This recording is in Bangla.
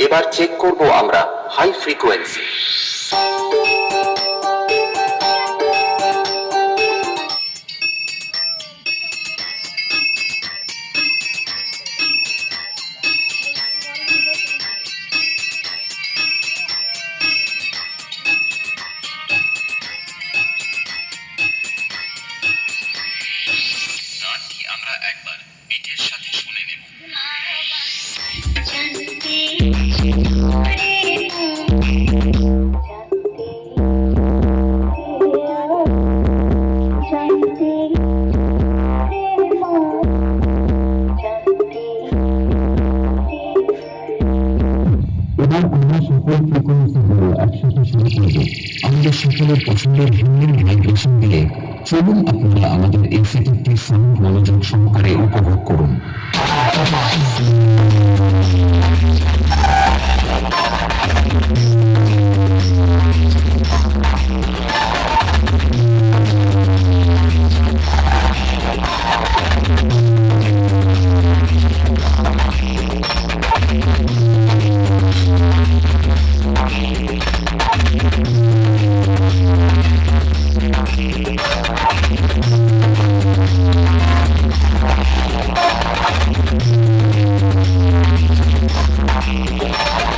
এবার চেক করব আমরা হাই ফ্রিকোয়েন্সি আমরা সকল ফ্রিকোয়েন্সি গুলো একসাথে শুরু করব। আমাদের সকলের পছন্দের ভিন্ন ভাইব্রেশন দিয়ে চলুন আপনারা আমাদের এই সেটআপটি সাউন্ড মনোযোগ সহকারে উপভোগ করুন।